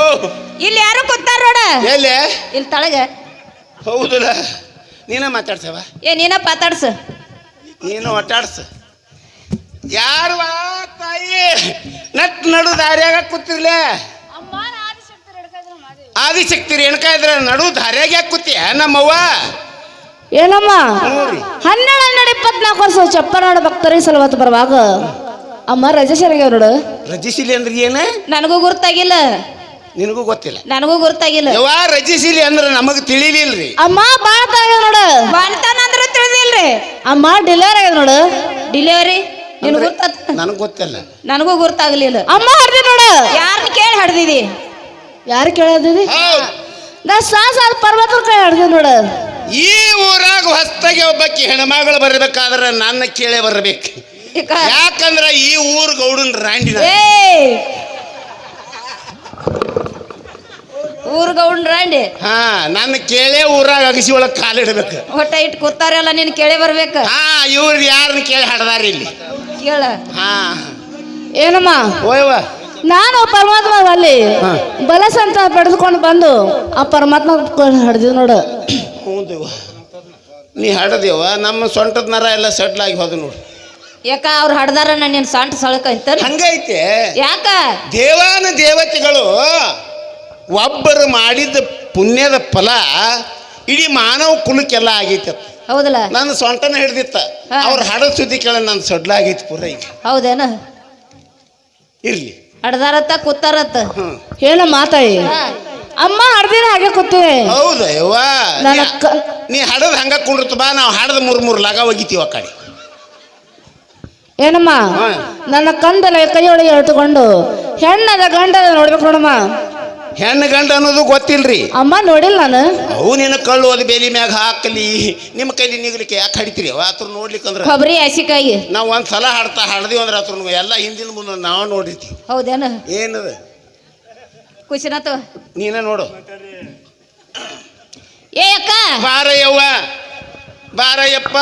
Speaker 3: ಇಲ್ಲಿ ಯಾರು ಕೂತಾರ ನೋಡ.
Speaker 4: ಎಲ್ಲಿ?
Speaker 3: ಇಲ್ಲಿ ತಳಗ.
Speaker 4: ಹೌದಲ್ಲ. ನೀನ ಮಾತಾಡ್ಸವ
Speaker 3: ಏ ನೀನ ಪಾತಾಡ್ಸ
Speaker 4: ನೀನು ಒಟ್ಟಾಡ್ಸ. ಯಾರು ತಾಯಿ? ನಟ್ ನಡು ದಾರ್ಯಾಗ ಕೂತಿರ್ಲೆ ಆದಿಶಕ್ತಿ ರೇಣುಕಾ ಇದ್ರ ನಡು ದಾರ್ಯಾಗ ಯಾಕೆ ಕೂತಿಯ? ನಮ್ಮವ್ವ?
Speaker 5: ಏನಮ್ಮ. ಹನ್ನೆರಡು ಹನ್ನೆರಡು ಇಪ್ಪತ್ನಾಲ್ಕು ವರ್ಷ ಚಪ್ಪನಾಡು ಭಕ್ತರಿಗೆ ಸಲವತ್ತು ಬರುವಾಗ ಅಮ್ಮ ರಜೇಶ್ವರಿಗೆ ನೋಡು?
Speaker 4: ರಜಿಸಿಲಿ ಅಂದ್ರೆ ಏನ?
Speaker 3: ನನಗೂ ಗೊತ್ತಾಗಿಲ್ಲ
Speaker 4: ನಿನಗೂ ಗೊತ್ತಿಲ್ಲ.
Speaker 3: ನನಗೂ ಗೊತ್ತಾಗಿಲ್ಲ
Speaker 4: ಯವ್ವ ರಜಿಸಿಲಿ ಅಂದ್ರೆ ನಮಗ್ ತಿಳಿಲಿಲ್ರಿ.
Speaker 5: ಅಮ್ಮ ಬಾಳ ತಾಗ್ಯಾವ ನೋಡು.
Speaker 3: ಬಂತನ ಅಂದ್ರೆ ತಿಳಿದಿಲ್ರಿ
Speaker 5: ಅಮ್ಮ ಡಿಲಿವರಿ ಆಗ್ಯದ ನೋಡು.
Speaker 3: ಡಿಲಿವರಿ ನಿನ್ ಗುರ್ತ
Speaker 4: ನನಗೆ ಗೊತ್ತಿಲ್ಲ.
Speaker 3: ನನಗೂ ಗೊತ್ತಾಗಲಿಲ್ಲ
Speaker 5: ಅಮ್ಮ ಹಡ್ದಿ ನೋಡು.
Speaker 3: ಯಾರನ್ನ ಕೇಳಿ ಹಡ್ದಿದಿ
Speaker 5: ಯಾರು ಕೇಳದಿದಿ
Speaker 4: ಹೌದ್.
Speaker 5: ನಾ ಸಾಸ ಅದು ಪರ್ವತ ಕೈ ಹಡ್ದಿ ನೋಡು.
Speaker 4: ಈ ಊರಾಗ ಹೊಸ್ತಾಗಿ ಒಬ್ಬಕ್ಕೆ ಹೆಣ್ಮಗಳು ಬರಬೇಕಾದ್ರೆ ನನ್ನ ಕೇಳೇ ಬರ್ಬೇಕು. ಯಾಕಂದ್ರ ಈ ಊರ್ ಗೌಡನ್
Speaker 3: ರಾಂಡಿ ಊರ್ ಗೌಡನ್ ರಾಂಡಿ?
Speaker 4: ಹಾ ನನ್ನ ಕೇಳೇ ಊರಾಗ ಅಗಸಿ ಒಳಗ್ ಕಾಲಿಡ್ಬೇಕು
Speaker 3: ಹೊಟ್ಟ ಇಟ್ಟು ಕೂತಾರಲ್ಲ ನೀನ್ ಕೇಳಿ ಬರ್ಬೇಕು.
Speaker 4: ಹಾ ಇವ್ರು ಯಾರನ್ನ ಕೇಳಿ ಹಾಡದಾರ ಇಲ್ಲಿ.
Speaker 3: ಕೇಳ.
Speaker 4: ಹಾ.
Speaker 5: ಏನಮ್ಮ?
Speaker 4: ಓಯವ
Speaker 5: ನಾನು ಪರಮಾತ್ಮ ಅಲ್ಲಿ ಬಲಸಂತ ಪಡೆದುಕೊಂಡು ಬಂದು ಆ ಪರಮಾತ್ಮ ಹಡ್ದಿ ನೋಡು.
Speaker 4: ಹ್ಞೂ ನೀ ಹಡದೇವ ನಮ್ಮ ಸೊಂಟದ ನರ ಎಲ್ಲ ಸೆಟ್ಲ್ ಆಗಿ ಹೋದ ನೋಡು.
Speaker 3: ಯಾಕ ಅವ್ರು ಹಡ್ದಾರ ನನ್ನ ಸಾಂಟ್ ಸಳಕ ಅಂತ
Speaker 4: ಹಂಗೈತೆ.
Speaker 3: ಯಾಕ?
Speaker 4: ದೇವಾನ ದೇವತೆಗಳು ಒಬ್ಬರು ಮಾಡಿದ ಪುಣ್ಯದ ಫಲ ಇಡೀ ಮಾನವ ಕುಲಕ್ಕೆಲ್ಲ ಆಗೈತೆ.
Speaker 3: ಹೌದಲ್ಲ?
Speaker 4: ನನ್ನ ಸೊಂಟನ ಹಿಡ್ದಿತ್ತ. ಅವ್ರು ಹಡ ಸುದ್ದಿ ಕೇಳ ನನ್ನ ಸೊಡ್ಲ ಆಗೈತಿ ಪೂರ ಈಗ.
Speaker 3: ಹೌದೇನ?
Speaker 4: ಇರ್ಲಿ.
Speaker 3: ಹಡ್ದಾರತ್ತ ಕೂತಾರತ್ತ?
Speaker 5: ಹೇಳು ಮಾತಾಯಿ. ಅಮ್ಮ ಹಡ್ದಿನ ಹಾಗೆ ಕೂತೀವಿ.
Speaker 4: ಹೌದ ಯವ್ವ? ನೀ-
Speaker 5: ಹಡದ
Speaker 4: ನೀ ಹಾಡೋದ್ ಹಂಗ ಕುಂಡಿರ್ತ ಬಾ ನಾವು ಹಡದ ಮೂರ್ ಮೂರ್ ಲಗ ಒಗಿತೀವಿ ಆ ಕಡೆ.
Speaker 5: ಏನಮ್ಮ? ನನ್ನ ಕಂದಲ ಕೈಯೊಳಗೆ ಎಳೆದುಕೊಂಡು ಹೆಣ್ಣದ ಗಂಡ ನೋಡ್ಬೇಕು ನೋಡಮ್ಮ.
Speaker 4: ಹೆಣ್ಣು ಗಂಡ ಅನ್ನೋದು ಗೊತ್ತಿಲ್ರಿ.
Speaker 5: ಅಮ್ಮ ನೋಡಿಲ್ಲ ನಾನು.
Speaker 4: ಅವು ನಿನ್ನ ಕಳ್ಳು ಅದು ಬೇಲಿ ಮ್ಯಾಗ ಹಾಕಲಿ. ನಿಮ್ಮ ಕೈಲಿ ನಿಗ್ಲಿಕ್ಕೆ ಯಾಕೆ ಹಡಿತೀರಿ? ಆತರ ಆತ್ರ ನೋಡ್ಲಿಕ್ಕಂದ್ರ.
Speaker 3: ಕೊಬ್ಬರಿ ಹಸಿಕಾಯಿ.
Speaker 4: ನಾವು ಒಂದ್ ಸಲ ಹಾಡ್ತಾ ಹಾಡ್ದೀವಿ ಅಂದ್ರೆ ಆತ್ರ ಎಲ್ಲ ಹಿಂದಿನ ಮುಂದೆ ನಾವು ನೋಡಿರ್ತೀವಿ.
Speaker 3: ಹೌದೇನು?
Speaker 4: ಏನದ?
Speaker 3: ಖುಷಿನಾತು
Speaker 4: ನೀನ ನೋಡು.
Speaker 3: ಏ ಅಕ್ಕ.
Speaker 4: ಬಾರಯ್ಯವ್ವ. ಬಾರಯ್ಯಪ್ಪ.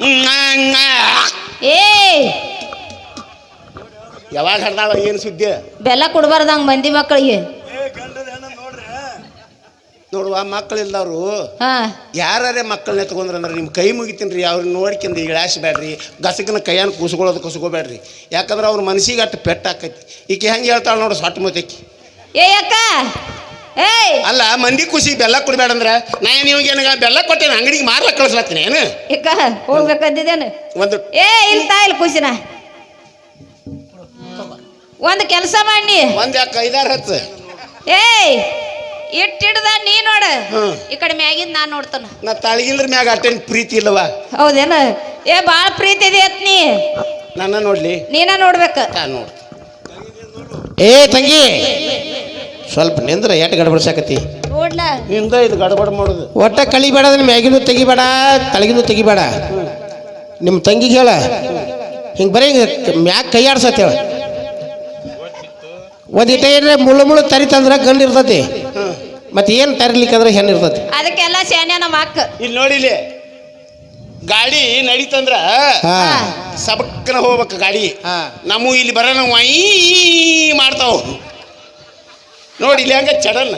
Speaker 3: ಏ
Speaker 4: ಯಾವಾಗ ಹಡ್ದಾಳ ಏನು ಸುದ್ದಿ?
Speaker 3: ಬೆಲ್ಲ ಕೊಡ್ಬಾರ್ದಂಗ ಮಂದಿ ಮಕ್ಕಳಿಗೆ.
Speaker 4: ನೋಡುವ ಮಕ್ಕಳಿಲ್ಲವ್ರು.
Speaker 3: ಹಾ.
Speaker 4: ಯಾರೇ ಮಕ್ಕಳನ್ನ ತಗೊಂಡ್ರೆ ಅಂದ್ರೆ ನಿಮ್ಮ ಕೈ ಮುಗಿತೀನಿ ರೀ ಅವ್ರನ್ನ ನೋಡ್ಕೊಂಡು ಇಳಾಸ್ಬೇಡ್ರಿ ಗಸಕನ ಕೈಯನ್ನು ಕೂಸ್ಕೊಳ್ಳೋದು ಕುಸ್ಕೋಬೇಡ್ರಿ. ಯಾಕಂದ್ರೆ ಅವ್ರ ಮನಸ್ಸಿಗೆ ಅಟ್ಟು ಪೆಟ್ಟಾಕೈತಿ. ಈಕೆ ಹೆಂಗೆ ಹೇಳ್ತಾಳೆ ನೋಡು ಸೊಟ್ಟ ಮುತ್ತಕ್ಕಿ
Speaker 3: ಏ ಅಕ್ಕ.
Speaker 4: ಅಲ್ಲ ಮಂದಿ ಖುಷಿ ಬೆಲ್ಲ ಕುಡಿಬೇಡಂದ್ರ? ನಾ ನಿಮ್ಗೆ ಏನಾಗ ಬೆಲ್ಲ ಕೊಟ್ಟೆ ಅಂಗಡಿಗೆ ಮಾರ್ಲಕ್ ಕಳಿಸ್ಲತ್ತೀನಿ ಏನು?
Speaker 3: ಅಕ್ಕ ಹೋಗ್ಬೇಕಂದಿದ್ದೇನು?
Speaker 4: ಒಂದು
Speaker 3: ಏ ಇಲ್ಲ ತಾ ಇಲ್ಲ ಖುಷಿನ. ಒಂದು ಕೆಲಸ ಮಾಡಿ
Speaker 4: ಒಂದು ಯಾಕೆ ಐದಾರು ಹತ್ತು?
Speaker 3: ಏಯ್! ಇಟ್ಟಿಡ್ದ ನೀ ನೋಡ.
Speaker 4: ಹ್ಮ್.
Speaker 3: ಈ ಕಡೆ ಮ್ಯಾಗಿಂದ ನಾನ್ ನೋಡ್ತಾನ.
Speaker 4: ನಾ ತಳಗಿಂದ್ರ ಮ್ಯಾಗ ಅಟ್ಟೇನ್ ಪ್ರೀತಿ ಇಲ್ಲವ?
Speaker 3: ಹೌದೇನ? ಏ ಬಾಳ ಪ್ರೀತಿ ಇದೆ ಅತ್ ನೀ.
Speaker 4: ನನ್ನ ನೋಡ್ಲಿ.
Speaker 3: ನೀನ ನೋಡ್ಬೇಕ.
Speaker 4: ನೋಡು
Speaker 1: ಏ ತಂಗಿ! ಸ್ವಲ್ಪ ನಿಂದ್ರ ಎಟ್ ಗಡಬಡಿಸಾಕತಿ
Speaker 3: ನೋಡ್ಲ.
Speaker 4: ಹಿಂದ ಇದು ಗಡಬಡ ಮಾಡೋದು.
Speaker 1: ಒಟ್ಟ ಕಳಿಬೇಡ ನಿಮ್ಮ ಮ್ಯಾಗಿನೂ ತೆಗಿಬೇಡ ತಳಗಿನೂ ತೆಗಿಬೇಡ. ನಿಮ್ಮ ತಂಗಿಗೆ ಹೇಳ. ಹಿಂಗೆ ಬರೀ ಹಿಂಗೆ ಮ್ಯಾಗ ಕೈ ಆಡ್ಸತ್ತೆ ಹೇಳ ಒಂದು ಇಟ ಏನ್ರೆ ಮುಳ್ಳು ಮುಳ್ಳು ತರಿತಂದ್ರೆ ಗಂಡು ಇರ್ತತಿ. ಮತ್ತೆ ಏನು ತರಿಲಿಕ್ಕಂದ್ರೆ ಹೆಣ್ಣು ಇರ್ತತಿ.
Speaker 3: ಅದಕ್ಕೆಲ್ಲ ಶಾನ್ಯ ನಮ್ಮ ಅಕ್ಕ
Speaker 4: ಇಲ್ಲಿ. ನೋಡಿಲಿ ಗಾಡಿ ನಡೀತಂದ್ರ
Speaker 1: ಹಾ.
Speaker 4: ಸಬಕ್ಕನ ಹೋಗ್ಬೇಕು ಗಾಡಿ.
Speaker 1: ಹಾ.
Speaker 4: ನಮ್ಮ ಇಲ್ಲಿ ಬರೋಣ ವೈ ಮಾಡ್ತಾವ. ನೋಡಿ ಇಲ್ಲಿ ಹಂಗ ಚಡನ್.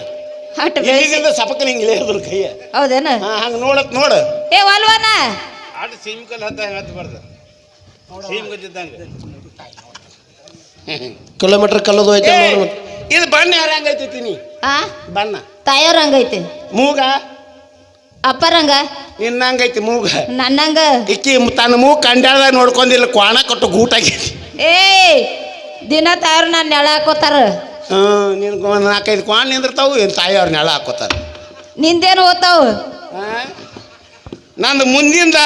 Speaker 4: ಇಲ್ಲಿಂದ ಸಬಕ್ಕನ ಹಿಂಗೆ ಇಳಿಯೋದ್ರ ಕೈಯ.
Speaker 3: ಹೌದೇನ?
Speaker 4: ಹಂಗ ನೋಡತ್ ನೋಡು.
Speaker 3: ಏ ಒಲ್ವನ
Speaker 6: ಆಟ ಹತ್ತ ಸಿಮ್ ಗದ್ದಿದ್ದಂಗೆ
Speaker 1: ಕಿಲೋಮೀಟರ್ ಕಲ್ಲೋದು ಐತೆ
Speaker 4: ಇದು ಬಣ್ಣ ಯಾರ ಹಂಗೈತಿ ತಿನಿ
Speaker 3: ಆ?
Speaker 4: ಬಣ್ಣ.
Speaker 3: ತಾಯೋರ್ ಹಂಗೈತಿ
Speaker 4: ಮೂಗ?
Speaker 3: ಅಪ್ಪರಂಗ
Speaker 4: ನಿನ್ನಂಗೈತಿ ಮೂಗ.
Speaker 3: ನನ್ನಂಗ
Speaker 4: ಇಕ್ಕಿ ತನ್ನ ಮೂಗ ಕಂಡಾಳ ನೋಡ್ಕೊಂಡಿಲ್ಲ ಕ್ವಾಣ ಕೊಟ್ಟು ಗೂಟಾಗೈತಿ
Speaker 3: ಏ ದಿನ ತಾಯೋರ್ ನಾನು ನೆಳ ಹಾಕೋತಾರ.
Speaker 4: ನಿನ್ ಒಂದು ನಾಲ್ಕೈದು ಕ್ವಾಣ್ ನಿಂದಿರ್ತಾವು ಏನು ತಾಯಿಯವ್ರ ನೆಳ ಹಾಕೋತಾರ.
Speaker 3: ನಿಂದೇನು ಓದ್ತಾವ?
Speaker 4: ನಂದು ಮುಂದಿಂದ.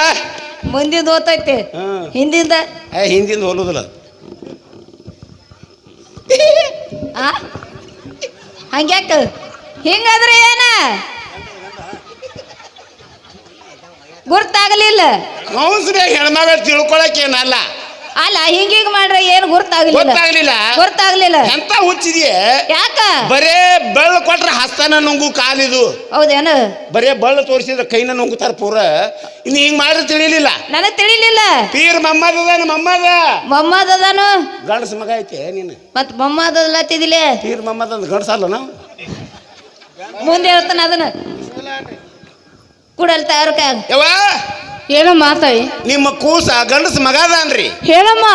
Speaker 3: ಮುಂದಿಂದ ಓದ್ತೈತೆ. ಹಿಂದಿಂದ?
Speaker 4: ಏ ಹಿಂದಿಂದ ಹೋಲುದಿಲ್ಲ.
Speaker 3: ಆ? ಹಂಗ್ಯಾಕ? ಹಿಂಗಾದ್ರೆ ಏನ? ಗುರ್ತಾಗಲಿಲ್ಲ.
Speaker 4: ಕೌನ್ಸ್ರೆ ಹೆಣ್ಮಗಳು ತಿಳ್ಕೊಳಕೇನಲ್ಲ
Speaker 3: ಅಲ್ಲ ಹಿಂಗ ಮಾಡ್ರೆ ಏನು ಗುರ್ತಾಗ್ಲಿಲ್ಲ.
Speaker 4: ಗೊತ್ತಾಗ್ಲಿಲ್ಲ.
Speaker 3: ಗುರ್ತಾಗ್ಲಿಲ್ಲ.
Speaker 4: ಎಂತ ಹುಚ್ಚಿದೆಯೇ?
Speaker 3: ಯಾಕ?
Speaker 4: ಬರೇ ಬೆಳ್ಳ ಕೊಟ್ರೆ ಹಸ್ತನ ನುಂಗು ಕಾಲಿದು.
Speaker 3: ಹೌದೇನು?
Speaker 4: ಬರೇ ಬಳ್ಳು ತೋರಿಸಿದ್ರೆ ಕೈನ ನುಂಗುತ್ತಾರ ಪೂರ. ಇನ್ನು ಹಿಂಗ್ ಮಾಡ್ರೆ ತಿಳಿಲಿಲ್ಲ.
Speaker 3: ನನಗ್ ತಿಳಿಲಿಲ್ಲ.
Speaker 4: ಪೀರ್ ಮಮ್ಮದದ ಮಮ್ಮದ.
Speaker 3: ಮೊಮ್ಮದನು
Speaker 4: ಗಂಡಸ ಮಗ ಐತೆ ನೀನು
Speaker 3: ಮತ್ ಮೊಮ್ಮದಲ್ಲತ್ತಿದಿಲ್ಲ
Speaker 4: ಪೀರ್ ಮಮ್ಮದ ಗಂಡಸ ಅಲ್ಲ ನಾವು.
Speaker 3: ಮುಂದೆ ಹೇಳ್ತಾನ ಅದನ್ನ. ಕುಡಲ್ ತಯಾರಕ
Speaker 4: ಯವ್ವ
Speaker 5: ಏನಮ್ಮ ತಾಯಿ?
Speaker 4: ನಿಮ್ಮ ಕೂಸ ಗಂಡಸ ಮಗ ಅದಾನ್ರಿ.
Speaker 5: ಹೇಳಮ್ಮ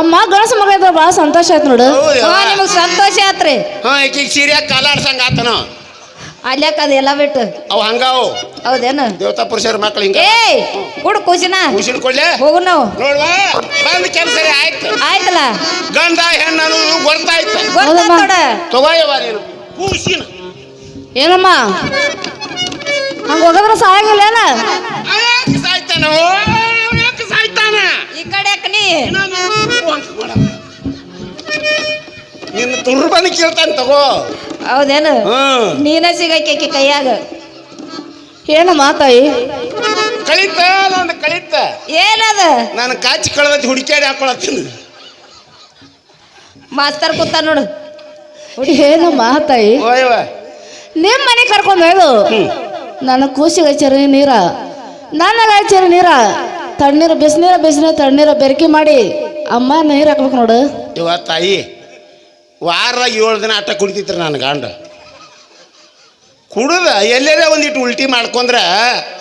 Speaker 5: ಅಮ್ಮ ಗಣಸ ಮಗ ಇದ್ರೆ ಬಹಳ ಸಂತೋಷ ಆಯ್ತು ನೋಡು.
Speaker 4: ಹೌದು ಯವ್ವ.
Speaker 3: ನಿಮಗ್ ಸಂತೋಷ ಆತ್ರಿ.
Speaker 4: ಹಾ ಈಕಿಗೆ ಸೀರಿಯಾಗ ಕಾಲಾಡ್ಸಂಗ ಆತನ.
Speaker 3: ಅಲ್ಯಾಕ ಅದೆಲ್ಲ ಬಿಟ್ಟು.
Speaker 4: ಅವ ಹಂಗಾವು.
Speaker 3: ಹೌದೇನು?
Speaker 4: ದೇವತಾ ಪುರುಷರ ಮಕ್ಳು ಹಿಂಗ.
Speaker 3: ಏಯ್ ಕುಡ್ ಕೂಸಿನ.
Speaker 4: ಉಸಿರು ಕೊಡ್ಲೆ?
Speaker 3: ಹೋಗು ನಾವು.
Speaker 4: ನೋಡ್ವಾ? ಬಂದ ಕೆಲಸ ಆಯ್ತು.
Speaker 3: ಆಯ್ತಲ್ಲ?
Speaker 4: ಗಂಡ ಹೆಣ್ಣು ಅನ್ನೋದು ಗೊತ್ತಾಯ್ತು.
Speaker 3: ಗೊತ್ತಾತ್ ನೋಡ.
Speaker 4: ತಗೋಯವ ನೀನು. ಕೂಸಿನ.
Speaker 5: ಏನಮ್ಮ? ಹಂಗ ಹೋಗದ್ರ ಸಾಯಂಗಿಲ್ಲ ಏನ
Speaker 4: ಸಾಯ್ತಾನ? ಸಾಯ್ತಾನ?
Speaker 3: ಈ ಕಡೆ ನೀ?
Speaker 4: ನಿನ್ನ ಕೇಳ್ತಾನೆ ತಗೋ.
Speaker 3: ಹೌದೇನು? ನೀನ ಸಿಗಕ್ಕೆ ಕೈಯಾಗ.
Speaker 5: ಏನಮ್ಮ ತಾಯಿ
Speaker 4: ಕಳಿತ ನಾನು ಕಳಿತ.
Speaker 3: ಏನದ?
Speaker 4: ನಾನು ಕಾಚಿ ಕಳೆದ ಹುಡುಕ್ಯಾಡಿ ಹಾಕೊಳತ್ತೀನಿ.
Speaker 3: ಮಾಸ್ತರ್ ಕೂತ ನೋಡು.
Speaker 5: ಏನಮ್ಮ ತಾಯಿ
Speaker 4: ನಿಮ್ಮ
Speaker 5: ನಿಮ್ ಮನೆ ಕರ್ಕೊಂಡು ಹೋಯ್ದು ನನ್ನ ಕೂಸಿಗೆ ಹಚ್ಚಿರಿ ನೀರ ನನಗೆ ಹಚ್ಚಿರಿ ನೀರ ತಣ್ಣೀರು ಬಿಸಿನೀರ ಬಿಸಿನೀರ ತಣ್ಣೀರ ಬೆರಕೆ ಮಾಡಿ ಅಮ್ಮ ನೀರು ಹಾಕ್ಬೇಕು ನೋಡು.
Speaker 4: ಇವ ತಾಯಿ ವಾರದಾಗ ಏಳು ದಿನ ಆಟ ಕುಡಿತಿದ್ರು ನನ್ನ ಗಂಡ. ಕುಡುದ ಎಲ್ಲರೇ ಒಂದಿಟ್ಟು ಉಲ್ಟಿ ಮಾಡ್ಕೊಂಡ್ರ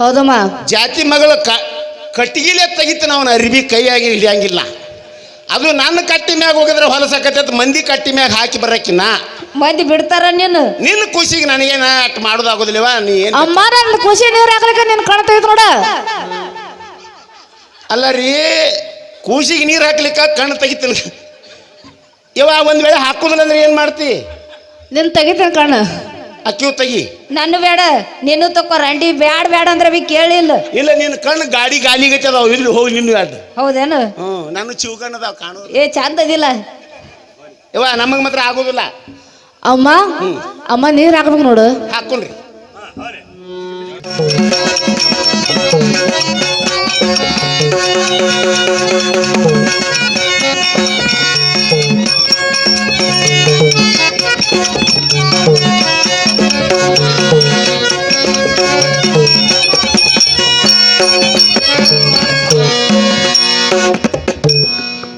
Speaker 5: ಹೌದಮ್ಮ.
Speaker 4: ಜಾತಿ ಮಗಳು ಕ ತೆಗಿತ ಅವನ ಅರಿವಿ ಕೈಯಾಗಿ ಹಿಡಿಯಂಗಿಲ್ಲ. ಅದು ನನ್ನ ಕಟ್ಟಿ ಮ್ಯಾಗ ಹೋಗಿದ್ರೆ ಹೊಲಸಕತ್ತ ಮಂದಿ ಕಟ್ಟಿ ಮ್ಯಾಗ ಹಾಕಿ ಬರಕಿನ್ನ.
Speaker 3: ಮಂದಿ ಬಿಡ್ತಾರ ನೀನು
Speaker 4: ನಿನ್ನ ಖುಷಿಗೆ ನನಗೇನ ಅಟ್ ಮಾಡೋದಾಗೋದಿಲ್ಲವ ನೀ ಏನು
Speaker 5: ಅಮ್ಮ ನನ್ನ ಖುಷಿ ನೀರು ಹಾಕ್ಲಿಕ್ಕೆ ನೀನು ಕಣ್ ತೆಗೆದು ನೋಡ.
Speaker 4: ಅಲ್ಲ ರೀ ಕೂಸಿಗೆ ನೀರು ಹಾಕ್ಲಿಕ್ಕ ಕಣ್ಣು ತೆಗಿತೀನಿ. ಇವ ಒಂದ್ ವೇಳೆ ಹಾಕುದಿಲ್ಲ ಅಂದ್ರೆ ಏನು ಮಾಡ್ತಿ?
Speaker 5: ನಿನ್ ತೆಗಿತೀನಿ ಕಣ್ಣು
Speaker 4: ಅಕ್ಕಿವ್ ತೆಗಿ
Speaker 3: ನನ್ನ ಬೇಡ ನೀನು ತಕೋ ರಂಡಿ ಬ್ಯಾಡ ಬ್ಯಾಡ ಅಂದ್ರೆ ಬಿ ಕೇಳಿಲ್ಲ.
Speaker 4: ಇಲ್ಲ ನಿನ್ನ ಕಣ್ಣು ಗಾಡಿ ಗಾಲಿಗೈತೆ ಅದಾವ ಇಲ್ಲಿ ಹೋಗಿ ನಿನ್ನ ಬ್ಯಾಡ
Speaker 3: ಹೌದೇನು?
Speaker 4: ಹ್ಞೂ ನನ್ನ ಚಿವ್ಕಣ್ಣ ಅದಾವ ಕಾಣೋದು
Speaker 3: ಏ ಚಂದ ಅದಿಲ್ಲ.
Speaker 4: ಇವ ನಮಗೆ ಮಾತ್ರ ಆಗೋದಿಲ್ಲ.
Speaker 5: ಅಮ್ಮ ಅಮ್ಮ ನೀರು ಹಾಕ್ಬೇಕು ನೋಡು.
Speaker 4: ಹಾಕೊಂಡ್ರಿ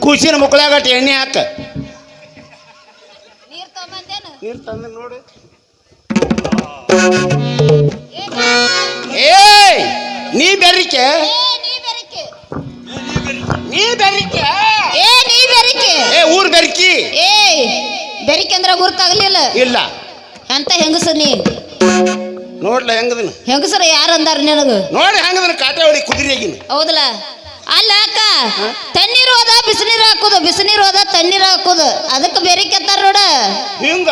Speaker 4: ಖುಷಿನ ಮುಕ್ಕಳಾಗಟ್ಟ ಎಣ್ಣೆ ಹಾಕ. ನೀರು ತಂದು ನೋಡು. ಏಯ್ ನೀ ಬೆರಿಕೆ ನೀ ಬೆರಿಕೆ
Speaker 3: ಏ ನೀ ಬೆರಿಕೆ
Speaker 4: ಏ ಊರ್ ಬೆರಿಕಿ?
Speaker 3: ಏ ಬೆರಿಕೆ ಅಂದ್ರೆ ಗುರ್ತಾಗ್ಲಿಲ್ಲ.
Speaker 4: ಇಲ್ಲ.
Speaker 3: ಅಂತ ಹೆಂಗಸ ನೀ?
Speaker 4: ನೋಡ್ಲ ಹೆಂಗದನ?
Speaker 3: ಹೆಂಗಸರ ಯಾರು ಅಂದಾರ ನಿನಗ?
Speaker 4: ನೋಡಿ ಹೆಂಗದನ ಕಾಟ ಹೊಡಿ ಕುದುರೆಗಿನ
Speaker 3: ಹೌದಲ್ಲ ಅಲ್ಲ ಅಕ್ಕ ತಣ್ಣೀರು ಹೋದ ಬಿಸಿನೀರ್ ಹಾಕೋದು ಬಿಸಿನೀರ್ ಹೋದ ತಣ್ಣೀರು ಹಾಕೋದು. ಅದಕ್ಕೆ ಬೆರಿಕೆ ಕೆತ್ತಾರ ನೋಡ.
Speaker 4: ಹಿಂಗ?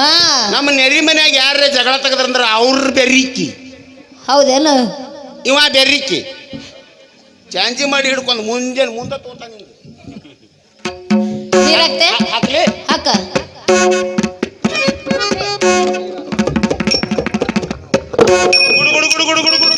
Speaker 3: ಹಾ.
Speaker 4: ನಮ್ಮ ನೆರಿ ಮನ್ಯಾಗ ಯಾರೇ ಜಗಳ ತೆಗದ್ರಂದ್ರ ಅವ್ರ ಬೆರಿಕಿ.
Speaker 3: ಹೌದೇನು?
Speaker 4: ಇವ ಬೆರಿಕಿ. ಚಾಂಜಿ ಮಾಡಿ ಹಿಡ್ಕೊಂಡು ಮುಂಜಾನೆ ಮುಂದೆ ತೋತಾನ
Speaker 3: ನೀರ್ ಹಾಕ್ತೆ
Speaker 4: ಹಾಕ್ಲಿ.
Speaker 3: ಹಾಕ.
Speaker 4: ಗುಡು ಗುಡು ಗುಡು ಗುಡು ಗುಡು ಗುಡು.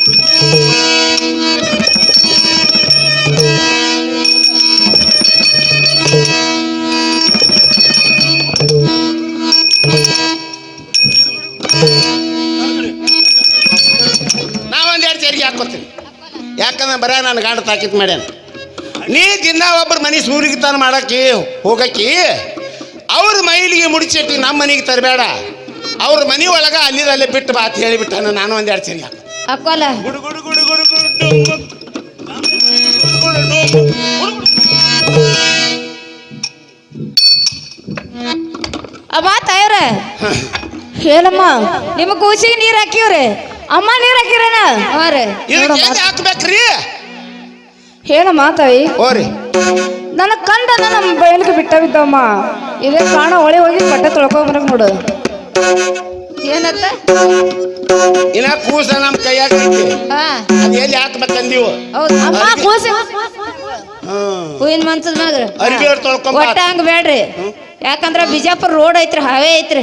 Speaker 4: ನಾವೊಂದು ಒಂದೆರಡು ಚರಿಗೆ ಹಾಕೋತೀನಿ ಯಾಕಂದ್ರೆ ಬರ ನಾನು ಗಾಂಡ ತಾಕಿತ್ ಮಾಡ್ಯಾನ. ನೀ ದಿನ ಒಬ್ಬರ ಮನೆ ಸೂರಿಗೆ ತಾನು ಮಾಡಕ್ಕೆ ಹೋಗಕ್ಕೆ ಅವ್ರ ಮೈಲಿಗೆ ಮುಡಿಸಿಟ್ಟು ನಮ್ಮ ಮನೆಗೆ ತರಬೇಡ. ಅವ್ರ ಮನೆ ಒಳಗ ಅಲ್ಲಿದಲ್ಲೇ ಬಿಟ್ಟು ಬಾ ಅಂತ ಹೇಳಿಬಿಟ್ಟಾನ ನಾನು ಒಂದೆರಡು ಸರಿ ಚರಿಗೆ ಹಾಕೋ
Speaker 3: ಹಾಕೋಲ್ಲ
Speaker 4: ಗುಡು ಗುಡು ಗುಡು ಗುಡು ಗುಡು.
Speaker 3: ಅಮ್ಮ ತಾಯವ್ರ
Speaker 5: ಏನಮ್ಮ?
Speaker 3: ನಿಮ್ಮ ಕೂಸಿಗೆ ನೀರ್ ಹಾಕಿವ್ರಿ?
Speaker 5: ಅಮ್ಮ ನೀರ್ ಹಾಕಿರೇನ?
Speaker 3: ಹಾ ರೀ
Speaker 4: ಹಾಕ್ಬೇಕ್ರಿ.
Speaker 5: ಏನಮ್ಮ ತಾಯಿ?
Speaker 4: ಓರಿ
Speaker 5: ನನ್ನ ಕಂಡ ನನ್ನ ಬಯಲಿಗೆ ಬಿಟ್ಟ ಬಿದ್ದಮ್ಮ ಇದೇ ಕಾಣ ಹೊಳೆ ಹೋಗಿ ಬಟ್ಟೆ ತೊಳ್ಕೊಂಬರಕ್ ನೋಡು.
Speaker 3: ಏನತ್ತ
Speaker 4: ಇನ್ನ ಕೂಸ ನಮ್ಮ ಕೈಯಾಗ ಐತಿ.
Speaker 3: ಹಾ.
Speaker 4: ಅದು ಎಲ್ಲಿ ಹಾಕ್ಬೇಕಂದೀವು?
Speaker 3: ಹೌದು.
Speaker 5: ಅಮ್ಮ ಕೂಸಿ.
Speaker 4: ಹ್ಮ್
Speaker 3: ಹೂವಿನ ಮಂಚದ ಮ್ಯಾಗ
Speaker 4: ಅರ್ಬಿ
Speaker 3: ಒಟ್ಟ ಹಂಗ ಬೇಡ್ರಿ. ಯಾಕಂದ್ರ ಬಿಜಾಪುರ ರೋಡ್ ಐತ್ರಿ ಹಾವೇ ಐತ್ರಿ.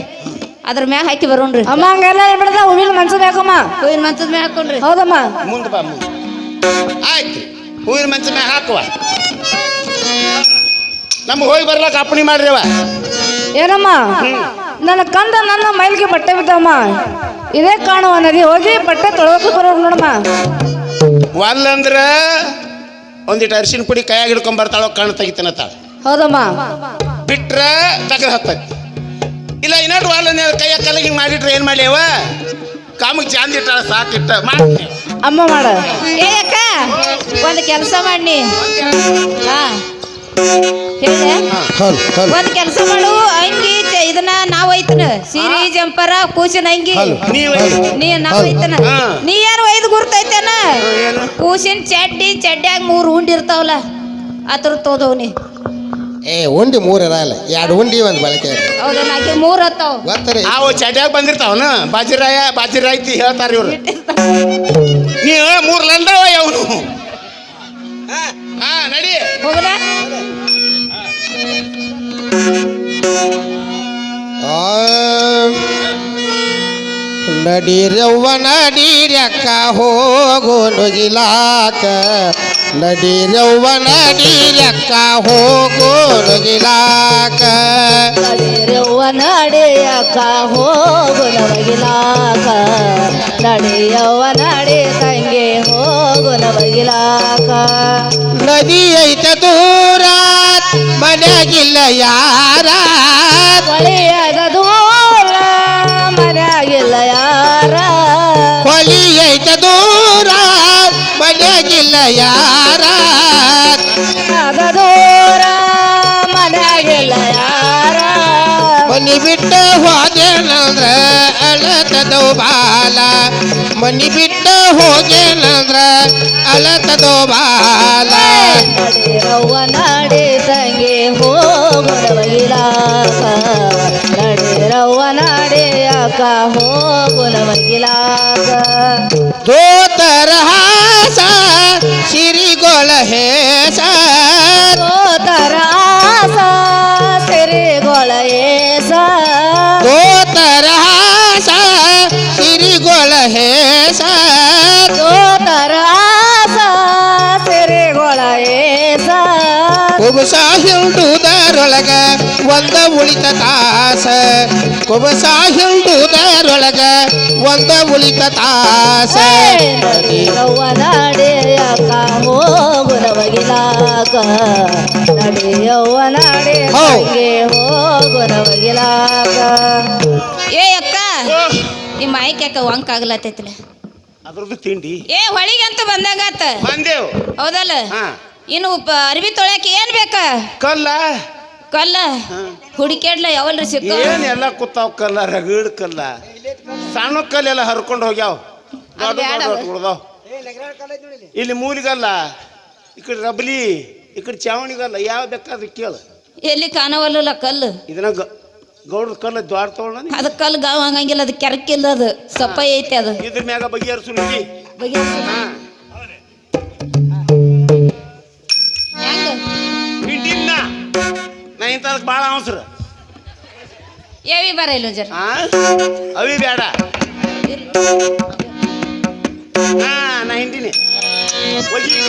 Speaker 3: ಅದ್ರ ಮ್ಯಾಗ ಹಾಕಿ ಬರೋಣ್ರಿ.
Speaker 5: ಅಮ್ಮ ಹಂಗೆಲ್ಲ ಬಿಡದ ಹೂವಿನ ಮನ್ಸದ್ ಬೇಕಮ್ಮ
Speaker 3: ಹೂವಿನ ಮಂಚದ ಮ್ಯಾಗ ಹಾಕೊಂಡ್ರಿ.
Speaker 5: ಹೌದಮ್ಮ.
Speaker 4: ಮುಂದೆ ಬಾ ಮುಂದೆ. ಆಯ್ತು. ಹೂವಿನ ಮಂಚ ಮ್ಯಾಗ ಹಾಕುವ. ನಮ್ಗೆ ಹೋಗಿ ಬರ್ಲಾಕ ಅಪ್ಪಣೆ ಮಾಡ್ರಿ ಅವ.
Speaker 5: ಏನಮ್ಮ? ನನ್ನ ಕಂದ ನನ್ನ ಮೈಲಿಗೆ ಬಟ್ಟೆ ಬಿದ್ದಮ್ಮ. ಇದೇ ಕಾಣುವ ನದಿ ಹೋಗಿ ಬಟ್ಟೆ ತೊಳೋಕೆ ಬರೋರು ನೋಡಮ್ಮ.
Speaker 4: ಒಲ್ಲಂದ್ರ ಒಂದಿಟ್ಟು ಅರಿಶಿನ ಪುಡಿ ಕೈಯಾಗಿ ಹಿಡ್ಕೊಂಡ್ ಬರ್ತಾಳೋ ಕಣ್ಣು ತೆಗಿತಾನತ್ತ
Speaker 5: ಹೌದಮ್ಮ.
Speaker 4: ಬಿಟ್ರ ತಗದ ಹತ್ತೈತಿ ಇಲ್ಲ ಇನ್ನೊಂದು ವಾಲ ಕೈಯ ಕಲಗಿ ಹಿಂಗೆ ಮಾಡಿಟ್ರೆ ಏನು ಮಾಡ್ಯವ ಕಾಮಕ್ ಕಾಮಕ್ಕೆ ಚಾಂದ್ ಇಟ್ಟಾಳ ಸಾಕಿಟ್ಟ ಮಾಡ್ತೀನಿ
Speaker 5: ಅಮ್ಮ ಮಾಡ.
Speaker 3: ಏ ಅಕ್ಕ ಒಂದ್ ಕೆಲಸ ಮಾಡಿ ಹಾ. ಒಂದ್ ಕೆಲಸ ಮಾಡು ಅಂಗಿ ಇದನ್ನ ನಾವ್ ಐತನ. ಸೀರೆ ಜಂಪರ ಕೂಸಿನ ಅಂಗಿ. ನೀ ನಾವ್ ಐತನ. ನೀ ಯಾರು ಒಯ್ದು ಗುರ್ತೈತೇನ? ಕೂಸಿನ ಚಡ್ಡಿ ಚಡ್ಡ್ಯಾಗ ಮೂರು ಉಂಡಿ ಇರ್ತಾವಲ್ಲ ಅದ್ರ ತೋದವ್ನಿ
Speaker 1: ಏ ಉಂಡಿ ಮೂರ್ ಇರಲ್ಲ ಎರಡು ಉಂಡಿ ಒಂದು ಬಳಕೆ.
Speaker 3: ಹೌದಾ ನಾಕೆ ಮೂರ್ ಹತ್ತಾವ
Speaker 4: ಅವು ಚಡ್ಯಾಗ ಬಂದಿರ್ತಾವನ? ಬಾಜಿರಾಯ ಬಾಜಿರಾಯ್ತಿ ಹೇಳ್ತಾರ ಇವ್ರು. ನೀ ಮೂರ್ ಲಂಡವ ಅವನು ಹಾ ನಡಿ.
Speaker 3: ಹೋಗಲ
Speaker 1: ಆ, ನಡೀರವ್ವ ನಡೀರಕ್ಕ ಹೋಗು ನುಗಿಲಾಕ ನಡೀರವ್ವ ನಡೀರಕ್ಕ ಹೋಗು ನುಗಿಲಾಕ
Speaker 5: ನಡೆಯವ್ವ ನಡೆಯಕ್ಕ ಹೋಗು ನವಗಿಲಾಕ ನಡೆಯವ್ವ ನಡೆ ತಂಗೆ ಹೋಗು ನವಗಿಲಾಕ
Speaker 1: ನದಿ ಐತ ದೂರ ಮನೆಯಾಗಿಲ್ಲ ಯಾರ.
Speaker 5: ಹೊಳೆಯಾಗ ಮನೆಯಾಗಿಲ್ಲ ಯಾರ? ಆಗ ದೂರ ಮನ್ಯಾಗಿಲ್ಲ ಯಾರ?
Speaker 1: ಮನಿ ಬಿಟ್ಟು ಹೋದೇನಂದ್ರ ಅಳತದೋ ಬಾಲ. ಮನಿ ಬಿಟ್ಟ ಹೋಗೇನಂದ್ರ ಅಳತದೋ ಬಾಲ.
Speaker 5: ನಡೆ ತಂಗೆ ಹೋಗು ನವಗಿಲಾಕ
Speaker 1: तरहास
Speaker 5: श्री गोल है सर।
Speaker 1: श्री गोल है सर।
Speaker 5: दो श्री गोल है
Speaker 1: ಕುಬಸ ಹಿಂಡುದರೊಳಗ ಒಂದ ಉಳಿತ ತಾಸ. ಕುಬಸ ಹಿಂಡುದರೊಳಗ ಒಂದ ಉಳಿತ ತಾಸ.
Speaker 5: ನಡೆಯವ್ವ ನಡೆ
Speaker 1: ಹೋ.
Speaker 3: ಏ ಅಕ್ಕ ಈ ಆಯ್ಕೆ ಯಾಕ ವಂಕ ಆಗ್ಲತ್ತೈತಿಲ್ಲ
Speaker 4: ಅದ್ರದ್ದು ತಿಂಡಿ.
Speaker 3: ಏ ಹೊಳಿಗೆ ಅಂತ ಬಂದಂಗಾತ.
Speaker 4: ಬಂದೇವು.
Speaker 3: ಹೌದಲ್ಲ?
Speaker 4: ಹಾ.
Speaker 3: ಇನ್ನು ಅರ್ವಿ ಅರ್ಬಿ ತೊಳ್ಯಾಕ ಏನ್ ಬೇಕ?
Speaker 4: ಕಲ್ಲ.
Speaker 3: ಕಲ್ಲ? ಹುಡುಕ್ಯಾಡ್ಲ ಯಾವಲ್ರಿ ಸಿಕ್ಕ?
Speaker 4: ಏನ್ ಎಲ್ಲ ಕೂತಾವ್ ಕಲ್ಲ ರಗಡ್ ಕಲ್ಲ. ಸಣ್ಣ ಕಲ್ಲೆಲ್ಲ ಹರ್ಕೊಂಡು ಹೋಗ್ಯಾವ. ದೊಡ್ಡ
Speaker 3: ಬ್ಯಾಡ
Speaker 4: ದೊಡ್ಡ
Speaker 3: ಅದು.
Speaker 4: ಉಳ್ದಾವ್ ಇಲ್ಲಿ ಮೂಲಿಗಲ್ಲ ಈ ಕಡೆ ರಬಲಿ ಈ ಕಡೆ ಚಾವಣಿಗಲ್ಲ ಯಾವ ಬೇಕಾದ್ರೆ ಕೇಳು.
Speaker 3: ಎಲ್ಲಿ ಕಾಣವಲ್ಲ ಕಲ್ಲು?
Speaker 4: ಇದನ್ನ ಗ- ಗೌಡ್ರ ಕಲ್ಲ ದ್ವಾರ ತಗೊಂಡ
Speaker 3: ಅದ ಕಲ್ಲು ಗಾವ್ ಹಂಗಂಗಿಲ್ಲ ಅದು ಕೆರಕಿಲ್ಲ ಅದು ಸಪ್ಪ ಐತಿ ಅದು.
Speaker 4: ಇದ್ರ ಮ್ಯಾಗ ಬಗೆಹರಿಸು. ಹಾ. ಹಿಂಡಿನ ನಾ ಇಂಥದಕ್ಕೆ ಭಾಳ ಅವಸರ.
Speaker 3: ಏವಿ ಬರ ಇಲ್ಲ ಜರ.
Speaker 4: ಆ? ಅವಿ ಬೇಡ ಹಾ ನಾ ಹಿಂದಿನಿ ಹೋಗಿ.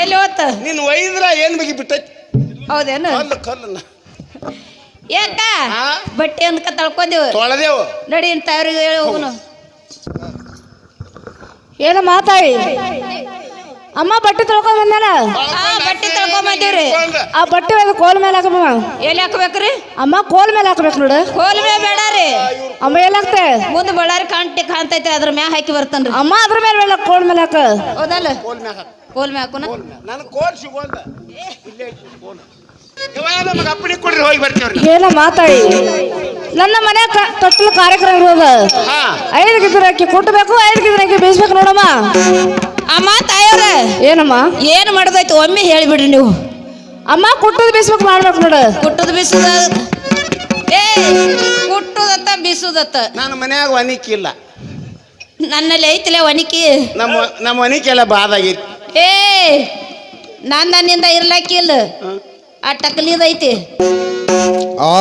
Speaker 3: ಎಲ್ಲಿ ಹೋತ?
Speaker 4: ನಿನ್ನ ಒಯ್ದ್ರ ಏನ್ ಬಗ್ಗೆ ಬಿಟ್ಟೈತಿ
Speaker 3: ಹೌದೇನು?
Speaker 4: ಕಲ್ಲು ಕಲ್ಲನ್ನ.
Speaker 3: ಯಾಕ? ಬಟ್ಟೆ ಅಂದ್ಕ ತಳ್ಕೊಂದೇವು
Speaker 4: ತೊಳೆದೇವು.
Speaker 3: ನಡಿ ತಾವ್ರಿಗೆ ಹೇಳಿ ಹೋಗುನು.
Speaker 5: ಏನು ಮಾತಾಡಿ? ಅಮ್ಮ ಬಟ್ಟೆ ತೊಳ್ಕೊಂಡ್ ಬಂದಾನ
Speaker 3: ಆ ಬಟ್ಟೆ ತೊಳ್ಕೊಂಡ್ ಬಂದೀವ್ರಿ.
Speaker 5: ಆ ಬಟ್ಟೆ ಕೋಲ್ ಮೇಲೆ ಹಾಕಮ್ಮ.
Speaker 3: ಎಲ್ಲಿ ಹಾಕ್ಬೇಕ್ರಿ?
Speaker 5: ಅಮ್ಮ ಕೋಲ್ ಮೇಲೆ ಹಾಕ್ಬೇಕು ನೋಡು.
Speaker 3: ಕೋಲ್ ಮೇಲೆ ಬೇಡ ರೀ.
Speaker 5: ಅಮ್ಮ ಎಲ್ಲಿ ಹಾಕ್ತೆ?
Speaker 3: ಮುಂದೆ ಬಳ್ಳಾರಿ ಕಾಂಟಿ ಕಾಣ್ತೈತೆ ಅದ್ರ ಮ್ಯಾ ಹಾಕಿ ಬರ್ತನ್ರಿ.
Speaker 5: ಅಮ್ಮ ಅದ್ರ ಮೇಲೆ ಬೇಡ ಕೋಲ್ ಮೇಲೆ ಹಾಕ.
Speaker 3: ಹೌದಲ್ಲ?
Speaker 4: ಕೋಲ್ ಮೇಲೆ ಹಾಕು.
Speaker 3: ಹೋಲ್ ಮ್ಯಾಗ ಹಾಕುನ?
Speaker 4: ನನಗೆ ಕೋಲ್ ಸಿಗೋಲ್ಲ ಇಲ್ಲೇ ಕೋಲ್. ಹೋಗಿ ಬರ್ತೀವ್ರಿ
Speaker 5: ಏನ ಮಾತಾಡಿ. ನನ್ನ ಮನೆ ತೊಟ್ಟಲು ಕಾರ್ಯಕ್ರಮ ಇರೋದು.
Speaker 4: ಐದು
Speaker 5: ಐದು ಗಿದ್ರಕ್ಕಿ ಕುಟ್ಟಬೇಕು ಐದು ಗಿದ್ರಕ್ಕಿ ಬೇಯಿಸ್ಬೇಕು ನೋಡಮ್ಮ.
Speaker 3: ಅಮ್ಮ ತಾಯವ್ರ
Speaker 5: ಏನಮ್ಮ?
Speaker 3: ಏನು ಮಾಡೋದೈತಿ ಒಮ್ಮೆ ಹೇಳಿಬಿಡ್ರಿ ನೀವು.
Speaker 5: ಅಮ್ಮ ಕುಟ್ಟದ ಬಿಸ್ಬೇಕು ಮಾಡ್ಬೇಕು ನೋಡು.
Speaker 3: ಕುಟ್ಟದ ಬಿಸುದ ಏ ಕುಟ್ಟುದತ್ತ ಬಿಸುದತ್ತ.
Speaker 4: ನನ್ನ ಮನ್ಯಾಗ ಇಲ್ಲ.
Speaker 3: ನನ್ನಲ್ಲಿ ಐತಿಲ್ಲ ಒನಿಕಿ
Speaker 4: ನಮ್ಮ ನಮ್ಮ ಒನಿಕೆಲ್ಲ ಬಾದಾಗಿತ್ತು
Speaker 3: ಏ ನಾನ್ ನನ್ನಿಂದ ಇರ್ಲಾಕಿಲ್ಲ ಆ ಟಕ್ಲಿದೈತಿ
Speaker 1: ಆ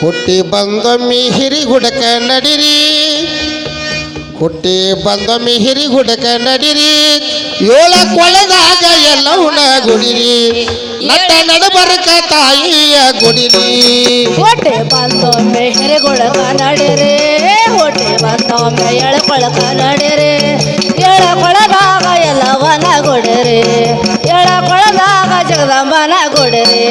Speaker 1: ಹುಟ್ಟಿ ಬಂದೊಮ್ಮಿ ಹಿರಿಗುಡಕ ನಡಿರಿ. ಹುಟ್ಟಿ ಬಂದೊಮ್ಮೆ ಹಿರಿ ಗುಡಕ ನಡಿರಿ ಏಳ ಕೊಳದಾಗ ಎಲ್ಲವನ್ನ ಗುಡಿರಿ ನಟ್ಟ ನಡಬರಕ ತಾಯಿಯ ಗುಡಿರಿ
Speaker 5: ಹೊಟ್ಟೆ ಬಂದೊಮ್ಮೆ ಹೆರೆಗೊಳಕ ನಡಿರಿ ಹೊಟ್ಟೆ ಬಂದೊಮ್ಮೆ ಎಳ್ಕೊಳಕ ನಡಿರಿ ಎಳಕೊಳದಾಗ ಎಲ್ಲವನ ಕೊಡಿರಿ ಎಳಕೊಳದಾಗ ಜಗದಂಬನ ಕೊಡಿರಿ